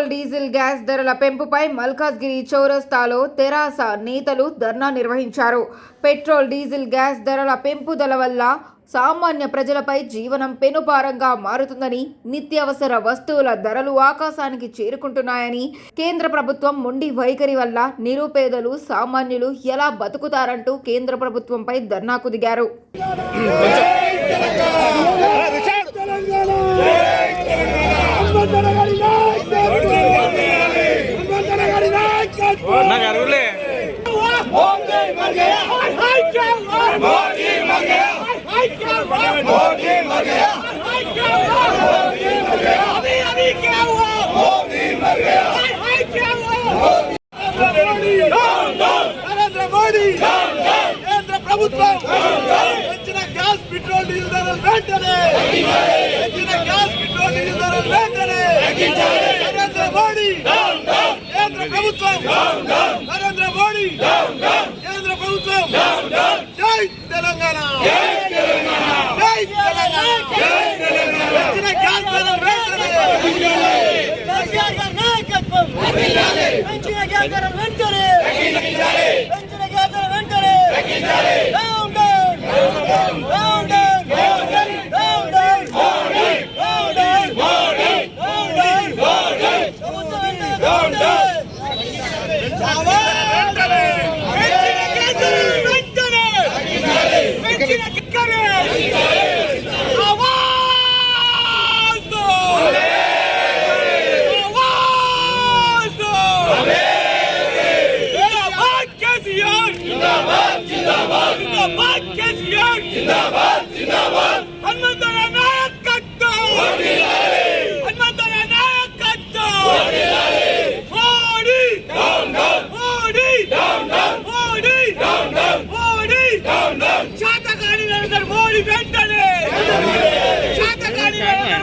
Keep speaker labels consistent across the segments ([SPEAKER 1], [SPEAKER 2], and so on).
[SPEAKER 1] Petrol diesel gas ధరల పెంపుపై మల్కాజ్గిరి చౌరస్తాలో తెరాస నేతలు ధర్నా నిర్వహించారు. పెట్రోల్ డీజిల్ గ్యాస్ ధరల పెంపుదల వల్ల సామాన్య ప్రజలపై జీవనం పెనుభారంగా మారుతుందని నిత్యావసర వస్తువుల ధరలు ఆకాశానికి చేరుకుంటున్నాయని కేంద్ర ప్రభుత్వం మొండి వైఖరి వల్ల నిరుపేదలు సామాన్యులు ఎలా బతుకుతారంటూ కేంద్ర ప్రభుత్వంపై ధర్నాకు దిగారు
[SPEAKER 2] నాకు అరుగులే
[SPEAKER 3] నరేంద్ర మోడీ కేంద్ర ప్రభుత్వం పెంచిన గ్యాస్ పెట్రోల్ డీజిల్ ధరలు వెంటనే! పెంచిన గ్యాస్ పెట్రోల్ ధరలు వెంటనే! నరేంద్ర మోడీ! కేంద్ర ప్రభుత్వం! నరేంద్ర మోడీ! కేంద్ర ప్రభుత్వం! జై తెలంగాణ! జై తెలంగాణ! పెంచిన గ్యాస్ ధరలు వెంటనే!
[SPEAKER 4] కేసీఆర్ గారి నాయకత్వం పెంచిన గ్యాస్ ధరలు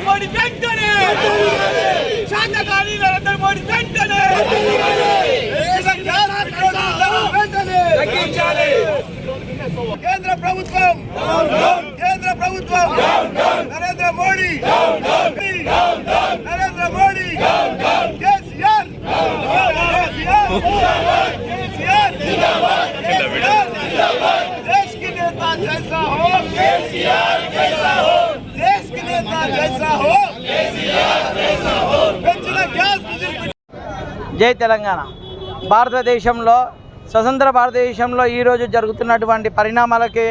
[SPEAKER 3] మోడీ వెంటనే శాతకాని నరేంద్ర మోడీ వెంటనే ప్రభుత్వం. కేంద్ర ప్రభుత్వం. నరేంద్ర మోడీ. నరేంద్ర మోడీ.
[SPEAKER 5] జై తెలంగాణ. భారతదేశంలో స్వతంత్ర భారతదేశంలో ఈరోజు జరుగుతున్నటువంటి పరిణామాలకి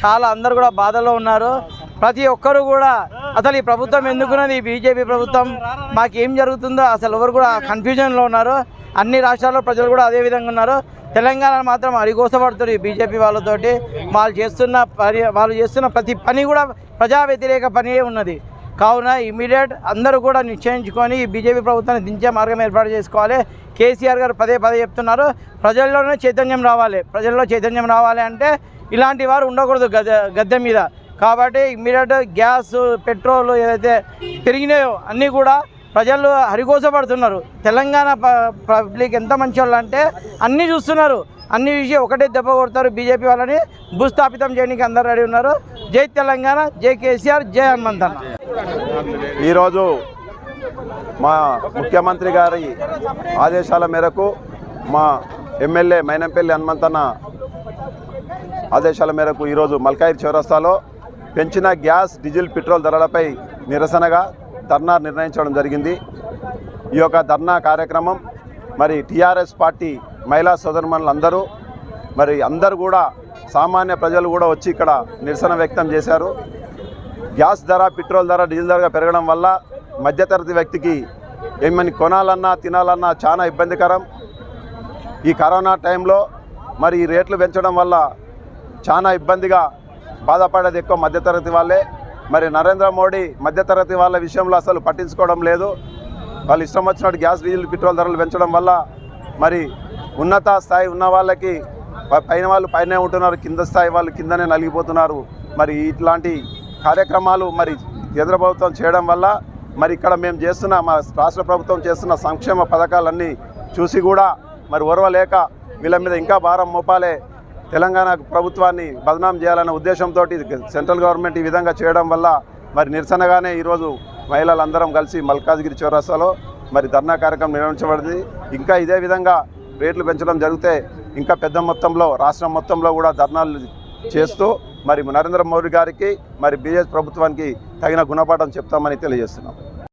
[SPEAKER 5] చాలా అందరూ కూడా బాధలో ఉన్నారు. ప్రతి ఒక్కరు కూడా అసలు ఈ ప్రభుత్వం ఎందుకున్నది? బీజేపీ ప్రభుత్వం మాకేం జరుగుతుందో అసలు ఎవరు కూడా కన్ఫ్యూజన్లో ఉన్నారు. అన్ని రాష్ట్రాల్లో ప్రజలు కూడా అదే విధంగా ఉన్నారు. తెలంగాణ మాత్రం అరిగోసపడుతుంది ఈ బీజేపీ వాళ్ళతోటి. వాళ్ళు చేస్తున్న పని వాళ్ళు చేస్తున్న ప్రతి పని కూడా ప్రజా వ్యతిరేక పనియే ఉన్నది. కావున ఇమీడియట్ అందరూ కూడా నిశ్చయించుకొని ఈ బీజేపీ ప్రభుత్వాన్ని దించే మార్గం ఏర్పాటు చేసుకోవాలి. కేసీఆర్ గారు పదే పదే చెప్తున్నారు ప్రజల్లోనే చైతన్యం రావాలి. ప్రజల్లో చైతన్యం రావాలి అంటే ఇలాంటి వారు ఉండకూడదు గద్దె గద్దె మీద. కాబట్టి ఇమీడియట్ గ్యాస్ పెట్రోల్ ఏదైతే పెరిగినాయో అన్నీ కూడా ప్రజలు హరిగోసపడుతున్నారు తెలంగాణ ప- పబ్లిక్ ఎంత మంచి వాళ్ళు అంటే అన్నీ చూస్తున్నారు. అన్ని విషయం ఒకటే దెబ్బ కొడతారు బీజేపీ వాళ్ళని. భూస్థాపితం చేయడానికి అందరు రెడీ ఉన్నారు. జై తెలంగాణ జై కేసీఆర్ జై హనుమంతన్న.
[SPEAKER 6] ఈరోజు మా ముఖ్యమంత్రి గారి ఆదేశాల మేరకు మా ఎమ్మెల్యే మైనంపల్లి హనుమంతన్న ఆదేశాల మేరకు ఈరోజు మల్కాయిర్ చౌరస్తాలో పెంచిన గ్యాస్ డీజిల్ పెట్రోల్ ధరలపై నిరసనగా ధర్నా నిర్ణయించడం జరిగింది. ఈ యొక్క ధర్నా కార్యక్రమం మరి టీఆర్ఎస్ పార్టీ మహిళా సోదరుమణులందరూ మరి అందరూ కూడా సామాన్య ప్రజలు కూడా వచ్చి ఇక్కడ నిరసన వ్యక్తం చేశారు. గ్యాస్ ధర పెట్రోల్ ధర డీజిల్ ధర పెరగడం వల్ల మధ్యతరగతి వ్యక్తికి ఏమని కొనాలన్నా తినాలన్నా చాలా ఇబ్బందికరం. ఈ కరోనా టైంలో మరి ఈ రేట్లు పెంచడం వల్ల చాలా ఇబ్బందిగా బాధపడేది ఎక్కువ మధ్యతరగతి వాళ్ళే. మరి నరేంద్ర మోడీ మధ్యతరగతి వాళ్ళ విషయంలో అసలు పట్టించుకోవడం లేదు. వాళ్ళు ఇష్టం వచ్చినట్టు గ్యాస్ డీజిల్ పెట్రోల్ ధరలు పెంచడం వల్ల మరి ఉన్నత స్థాయి ఉన్న వాళ్ళకి పైన వాళ్ళు పైనే ఉంటున్నారు కింద స్థాయి వాళ్ళు కిందనే నలిగిపోతున్నారు. మరి ఇట్లాంటి కార్యక్రమాలు మరి కేంద్ర ప్రభుత్వం చేయడం వల్ల మరి ఇక్కడ మేము చేస్తున్న మా రాష్ట్ర ప్రభుత్వం చేస్తున్న సంక్షేమ పథకాలన్నీ చూసి కూడా మరి ఓర్వలేక వీళ్ళ మీద ఇంకా భారం మోపాలే తెలంగాణ ప్రభుత్వాన్ని బదనాం చేయాలనే ఉద్దేశంతో సెంట్రల్ గవర్నమెంట్ ఈ విధంగా చేయడం వల్ల మరి నిరసనగానే ఈరోజు మహిళలందరం కలిసి మల్కాజ్గిరి చౌరస్తాలో మరి ధర్నా కార్యక్రమం నిర్వహించబడింది. ఇంకా ఇదే విధంగా రేట్లు పెంచడం జరిగితే ఇంకా పెద్ద మొత్తంలో రాష్ట్రం మొత్తంలో కూడా ధర్నాలు చేస్తూ మరి నరేంద్ర మోడీ గారికి మరి బీజేపీ ప్రభుత్వానికి తగిన గుణపాఠం చెప్తామని తెలియజేస్తున్నాం.